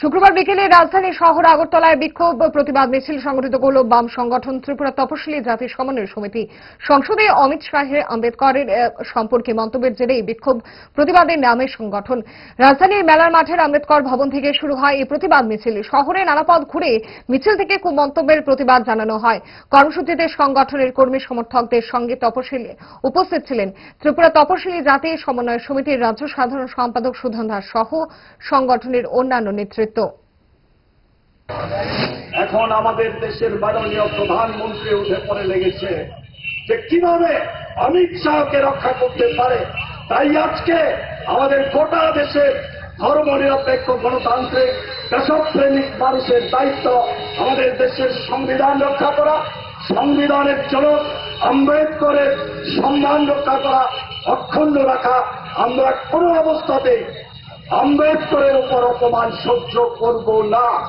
শুক্রবার বিকেলে রাজধানী শহর আগরতলায় বিক্ষোভ প্রতিবাদ মিছিল সংগঠিত করল বাম সংগঠন ত্রিপুরা তপশিলি জাতি সমন্বয় সমিতি। সংসদে অমিত শাহের আম্বেদকরের সম্পর্কে মন্তব্যের জেরেই বিক্ষোভ প্রতিবাদের নামে সংগঠন। রাজধানীর মেলার মাঠের আম্বেদকর ভবন থেকে শুরু হয় এই প্রতিবাদ মিছিল। শহরে নানা পথ ঘুরে মিছিল থেকে কুমন্তব্যের প্রতিবাদ জানানো হয়। কর্মসূচিতে সংগঠনের কর্মী সমর্থকদের সঙ্গে তপশিলি উপস্থিত ছিলেন ত্রিপুরা তপশিলি জাতি সমন্বয় সমিতির রাজ্য সাধারণ সম্পাদক সুধন দাস সহ সংগঠনের অন্যান্য নেতৃত্ব এখন আমাদের দেশের মাননীয় প্রধানমন্ত্রী উঠে পড়ে লেগেছে যে কীভাবে অমিত শাহকে রক্ষা করতে পারে। তাই আজকে আমাদের গোটা দেশের ধর্ম নিরপেক্ষ গণতান্ত্রিক দেশপ্রেমিক মানুষের দায়িত্ব আমাদের দেশের সংবিধান রক্ষা করা, সংবিধানের জন্য আম্বেদকরের সম্মান রক্ষা করা, অক্ষুণ্ণ রাখা। আমরা কোনো অবস্থাতেই আম্বেদকরের উপর অপমান সহ্য করব না।